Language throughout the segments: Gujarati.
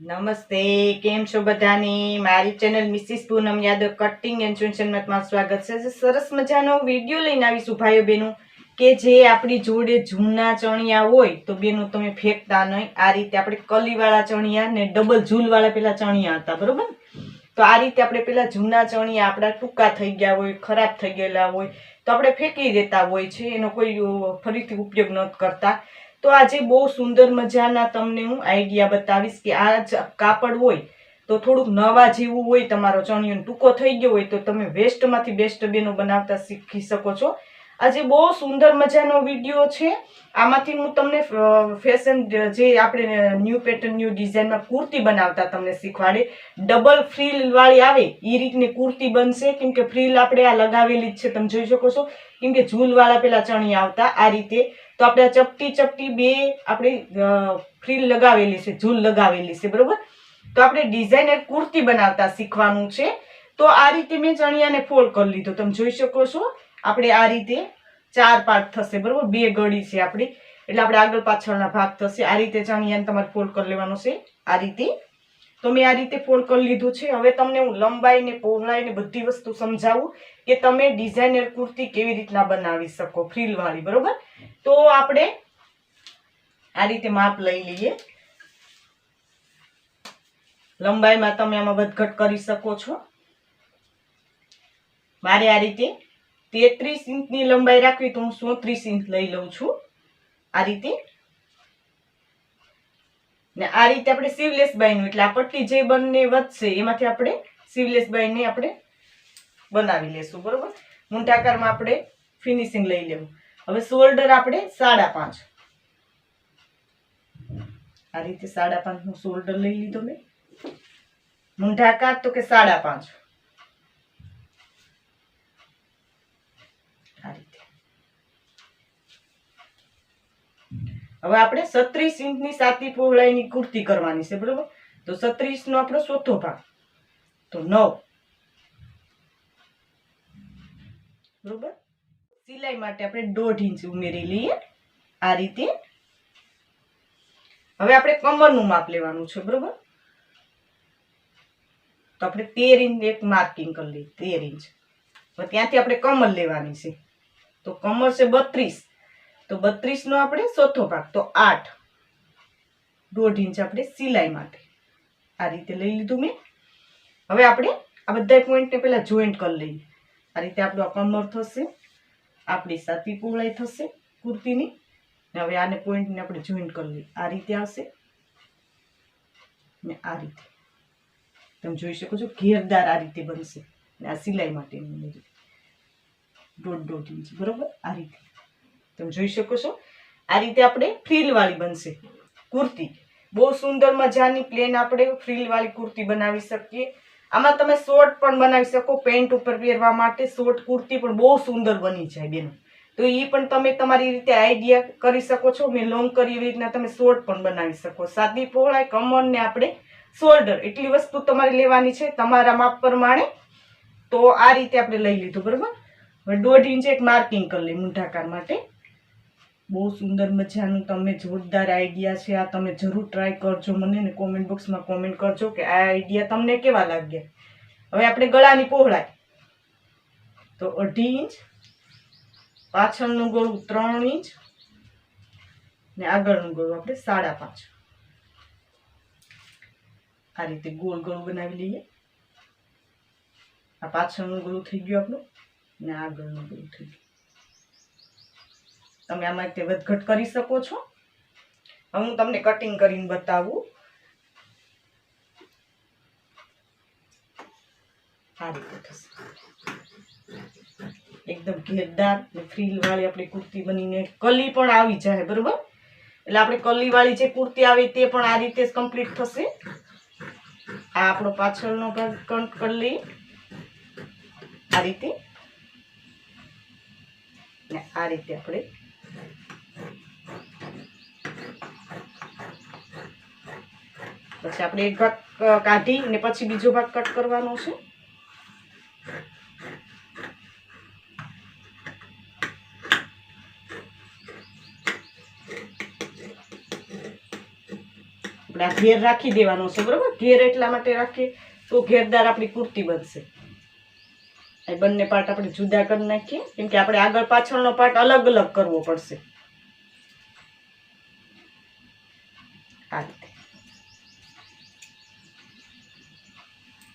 નમસ્તે, કેમ છો બધાની? મારી channel Mrs Poonam Yadav cutting and તમારું સ્વાગત છે. સરસ મજાનો વીડિયો લઈને આવીશું ભાઈઓ બહેનો, કે જે આપણી જોડે જૂના ચણિયા હોય તો બેનો તમે ફેંકતા નહીં. આ રીતે આપણે કલીવાળા ચણિયા ને ડબલ ઝૂલવાળા પેલા ચણિયા હતા, બરોબર? તો આ રીતે આપણે પેલા જૂના ચણિયા આપણા ટૂંકા થઈ ગયા હોય, ખરાબ થઈ ગયેલા હોય તો આપણે ફેંકી દેતા હોય છે, એનો કોઈ ફરીથી ઉપયોગ નથી કરતા. તો આજે બહુ સુંદર મજાના તમને હું આઈડિયા બતાવીશ કે આ જ કાપડ હોય તો થોડુંક નવા જેવું હોય, તમારો ચણિયો ટૂંકો થઈ ગયો હોય તો તમે વેસ્ટમાંથી બેસ્ટ બેનો બનાવતા શીખી શકો છો. આજે બહુ સુંદર મજાનો વીડિયો છે. આમાંથી હું તમને ફેશન જે આપણે ન્યૂ પેટર્ન ન્યૂ ડિઝાઇનમાં કુર્તી બનાવતા તમને શીખવાડે. ડબલ ફ્રીલવાળી આવે એ રીતની કુર્તી બનશે. કેમ કે ફ્રીલ આપણે આ લગાવેલી જ છે, તમે જોઈ શકો છો. કેમ કે ઝૂલવાળા પેલા ચણિયા આવતા આ રીતે. તો આપણે આ ચપટી ચપટી બે આપણે ફ્રીલ લગાવેલી છે, ઝૂલ લગાવેલી છે, બરોબર? તો આપણે ડિઝાઇનર કુર્તી બનાવતા શીખવાનું છે. તો આ રીતે મેં ચણિયાને ફોલ્ડ કરી લીધો, તમે જોઈ શકો છો. આપણે આ રીતે ચાર પાર્ટ થશે, બરોબર? બે ગળી છે આપણી. એટલે આપણે આગળ પાછળના ભાગ થશે. આ રીતે ચણિયાને તમારે ફોલ્ડ કરી લેવાનો છે. આ રીતે. તો મેં આ રીતે ફોલ્ડ કરી લીધું છે. હવે તમને હું લંબાઈ ને પહોળાઈ ને બધી વસ્તુ સમજાવું કે તમે ડિઝાઇનર કુર્તી કેવી રીતના બનાવી શકો ફ્રીલ વાળી, બરોબર? તો આપણે આ રીતે માપ લઈ લઈએ. લંબાઈમાં તમે આમાં વધઘટ કરી શકો છો. મારે આ રીતે તેત્રીસ ઇંચની લંબાઈ રાખવી તો હું સોત્રીસ ઇંચ લઈ લઉં છું આ રીતે. ને આ રીતે આપણે સીવલેસ બાયનું એટલે આ પટ્ટી જે બંને વધશે એમાંથી આપણે સીવલેસ બાયને આપણે બનાવી લેશું, બરોબર? મોટાકારમાં આપણે ફિનિશિંગ લઈ લેવું. હવે શોલ્ડર આપણે સાડા પાંચ. આ રીતે સાડા પાંચનું શોલ્ડર લઈ લીધો મેં. મૂંઢાકાર તો કે સાડા પાંચ આ રીતે હવે આપણે સત્રીસ ઇંચની સાતી પહોળાઈની કુર્તી કરવાની છે, બરોબર? તો સત્રીસનો આપણો ચોથો ભાગ. તો નવ. બરોબર? સિલાઈ માટે આપણે દોઢ ઇંચ ઉમેરી લઈએ. આ રીતે. હવે આપણે કમરનું માપ લેવાનું છે, બરોબર? તો આપણે તેર ઇંચ એક માર્કિંગ કરી લઈએ, તેર ઇંચ. હવે ત્યાંથી આપણે કમર લેવાની છે. તો કમર છે બત્રીસ. તો બત્રીસ નો આપણે ચોથો ભાગ, તો આઠ. દોઢ ઇંચ આપણે સિલાઈ માટે. આ રીતે લઈ લીધું મેં. હવે આપણે આ બધા પોઈન્ટને પહેલા જોઈન્ટ કરી લઈએ. આ રીતે આપણું આ કમર થશે, આપણી સાતી પહોળાઈ થશે કુર્તીની. ને હવે આને પોઈન્ટને આપણે જોઈન્ટ કરી લઈએ. આ રીતે આવશે. ને આ રીતે. તમે જોઈ શકો છો ઘેરદાર આ રીતે બનશે. ને આ સિલાઈ માટેની દોઢ દોઢ ઇંચ. બરોબર? આ રીતે. તમે જોઈ શકો છો. આ રીતે આપણે ફ્રીલવાળી બનશે. કુર્તી. બહુ સુંદર મજાની પ્લેન આપણે ફ્રીલવાળી કુર્તી બનાવી શકીએ. આમાં તમે શોર્ટ પણ બનાવી શકો, પેન્ટ ઉપર પહેરવા માટે. શોર્ટ કુર્તી પણ બહુ સુંદર બની જાય બેનો. તો એ પણ તમે તમારી રીતે આઈડિયા કરી શકો છો. મેં લોંગ કરી એવી રીતના તમે શોર્ટ પણ બનાવી શકો. સાદી પહોળાઈ કમરને આપણે શોલ્ડર. એટલી વસ્તુ તમારે લેવાની છે તમારા માપ પ્રમાણે. તો આ રીતે આપણે લઈ લીધું, બરાબર? હવે દોઢ ઇંચ એક માર્કિંગ કરી લઈએ મૂંઢાકાર માટે. બહુ સુંદર મજાનું તમે જોરદાર આઈડિયા છે. આ તમે જરૂર ટ્રાય કરજો. મને ને કોમેન્ટ બોક્સમાં કોમેન્ટ કરજો કે આ આઈડિયા તમને કેવા લાગ્યા? હવે આપણે ગળાની પહોળાઈ. તો અઢી ઇંચ, પાછળનું ગળું ત્રણ ઇંચ ને આગળનું ગળું આપણે સાડા પાંચ. આ રીતે ગોળ ગળું બનાવી લઈએ. આ પાછળનું ગળું થઈ ગયું આપણું ને આગળનું ગળું થઈ ગયું. તમે આમાં રીતે વધઘટ કરી શકો છો. હવે હું તમને કટિંગ કરીને બતાવું. આ રીતે થશે. એકદમ ઘેરદાર ફ્રીલવાળી ફ્રીલ વાળી આપણી કુર્તી બનીને કલી પણ આવી જાય, બરોબર? એટલે આપણે કલીવાળી જે કુર્તી આવે તે પણ આ રીતે કમ્પ્લીટ થશે. આ આપણો પાછળનો ભાગ કટ આ રીતે. આ રીતે આપણે પછી આપણે એક ભાગ કાઢી અને પછી બીજો ભાગ કટ કરવાનો છે. આપણે આ ઘેર રાખી દેવાનો છે, બરાબર? ઘેર એટલા માટે રાખીએ તો ઘેરદાર આપણી કુર્તી બનશે. એ બંને પાર્ટ આપણે જુદા કરી નાખીએ, કેમ કે આપણે આગળ પાછળનો પાર્ટ અલગ અલગ કરવો પડશે. હા.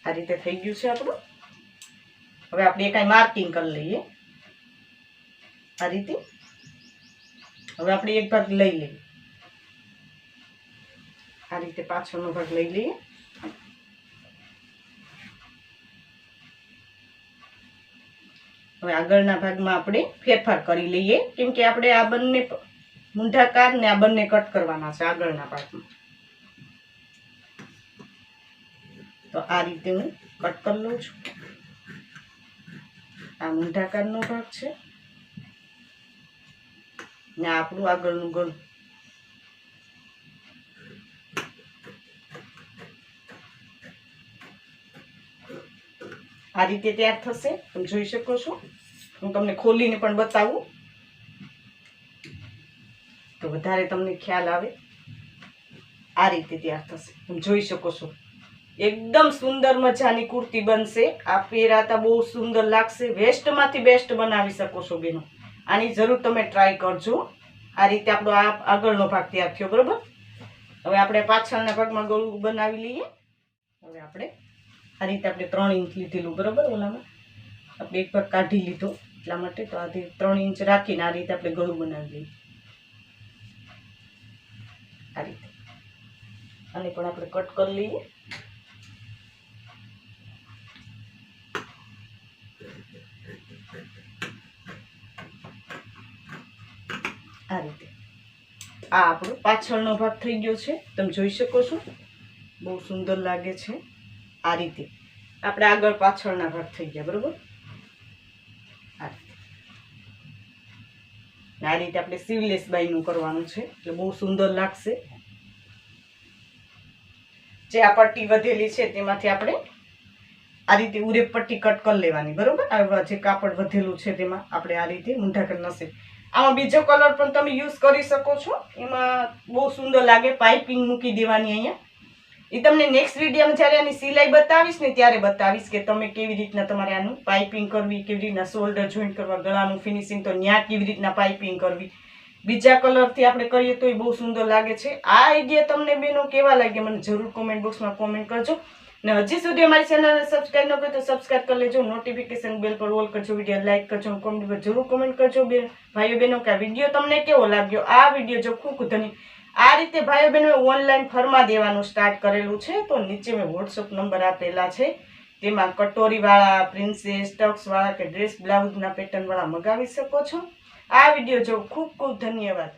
આ રીતે થઈ ગયું છે આપણું. હવે આપણે કાંઈ માર્કિંગ કરી લઈએ. આ રીતે. હવે આપણે એક ભાગ લઈ લઈએ. આ રીતે પાછળનો ભાગ લઈ લઈએ. હવે આગળના ભાગમાં આપણે ફેરફાર કરી લઈએ. કેમ કે આપણે આ બંને મૂંઢાકાર ને આ બંને કટ કરવાના છે આગળના ભાગમાં. તો આ રીતે હું કટ કરી લઉં છું. આ મૂંઢાકારનો ભાગ છે. ને આપણું આગળનું ગળું. આ રીતે તૈયાર થશે. તમે જોઈ શકો છો. હું તમને ખોલીને પણ બતાવું. તો વધારે તમને ખ્યાલ આવે. આ રીતે તૈયાર થશે. તમે જોઈ શકો છો. એકદમ સુંદર મજાની કુર્તી બનશે. આ પહેરાતા બહુ સુંદર લાગશે. વેસ્ટમાંથી બેસ્ટ બનાવી શકો છો બેનો. આની જરૂર તમે ટ્રાય કરજો. આ રીતે આપણો આ આગળનો ભાગ તૈયાર થયો, બરાબર? હવે આપણે પાછળના ભાગમાં ગળું બનાવી લઈએ. હવે આપણે આ રીતે આપણે ત્રણ ઇંચ લીધેલું, બરાબર? ઓલામાં. આપણે એક ભાગ કાઢી લીધો એટલા માટે તો આ ત્રણ ઇંચ રાખીને આ રીતે આપણે ગળું બનાવી લઈએ. આ રીતે. આને પણ આપણે કટ કરી લઈએ. આ રીતે. આ આપણો પાછળનો ભાગ થઈ ગયો છે. તમે જોઈ શકો છો. બહુ સુંદર લાગે છે. આ રીતે. આપણે આગળ પાછળના ભાગ થઈ ગયા, બરોબર? આ રીતે. આપણે સીવલેસ બાઈનું કરવાનું છે. એટલે બહુ સુંદર લાગશે. જે આ પટ્ટી વધેલી છે તેમાંથી આપણે આ રીતે ઉરેપ પટ્ટી કટ કરી લેવાની, બરોબર? આ જે કાપડ વધેલું છે તેમાં આપણે આ રીતે મૂંઢા કરી નસીબ આમાં બીજો કલર પણ તમે યુઝ કરી શકો છો. એમાં બહુ સુંદર લાગે, પાઇપિંગ મૂકી દેવાની અહીંયા. એ તમને નેક્સ્ટ વિડીયોમાં જ્યારે આની સિલાઈ બતાવીશ ને ત્યારે બતાવીશ કે તમે કેવી રીતના તમારે આનું પાઇપિંગ કરવી, કેવી રીતના શોલ્ડર જોઈન્ટ કરવા, ગળાનું ફિનિશિંગ તો ન્યા કેવી રીતના પાઇપિંગ કરવી. બીજા કલરથી આપણે કરીએ તો એ બહુ સુંદર લાગે છે. આ આઈડિયા તમને બેનો કેવા લાગે મને જરૂર કોમેન્ટ બોક્સમાં કોમેન્ટ કરજો. ને હજી સુધી અમારી ચેનલને સબસ્ક્રાઈબ ન કરી તો સબસ્ક્રાઈબ કરી લેજો. નોટિફિકેશન બેલ પર ઓલ કરજો વીડિયો લાઇક કરજો કોમેન્ટ પર જરૂર કોમેન્ટ કરજો બેન ભાઈઓ બહેનો કે આ વીડિયો તમને કેવો લાગ્યો? આ વીડિયો જો ખૂબ ધની આ રીતે ભાઈઓ બહેનો ઓનલાઈન ફરમા દેવાનું સ્ટાર્ટ કરેલું છે, તો નીચે મેં વોટ્સઅપ નંબર આપેલા છે. તેમાં કટોરીવાળા પ્રિન્સેસ ટક્સવાળા કે ડ્રેસ બ્લાઉઝના પેટર્નવાળા મગાવી શકો છો. આ વીડિયો જો ખૂબ ખૂબ ધન્યવાદ.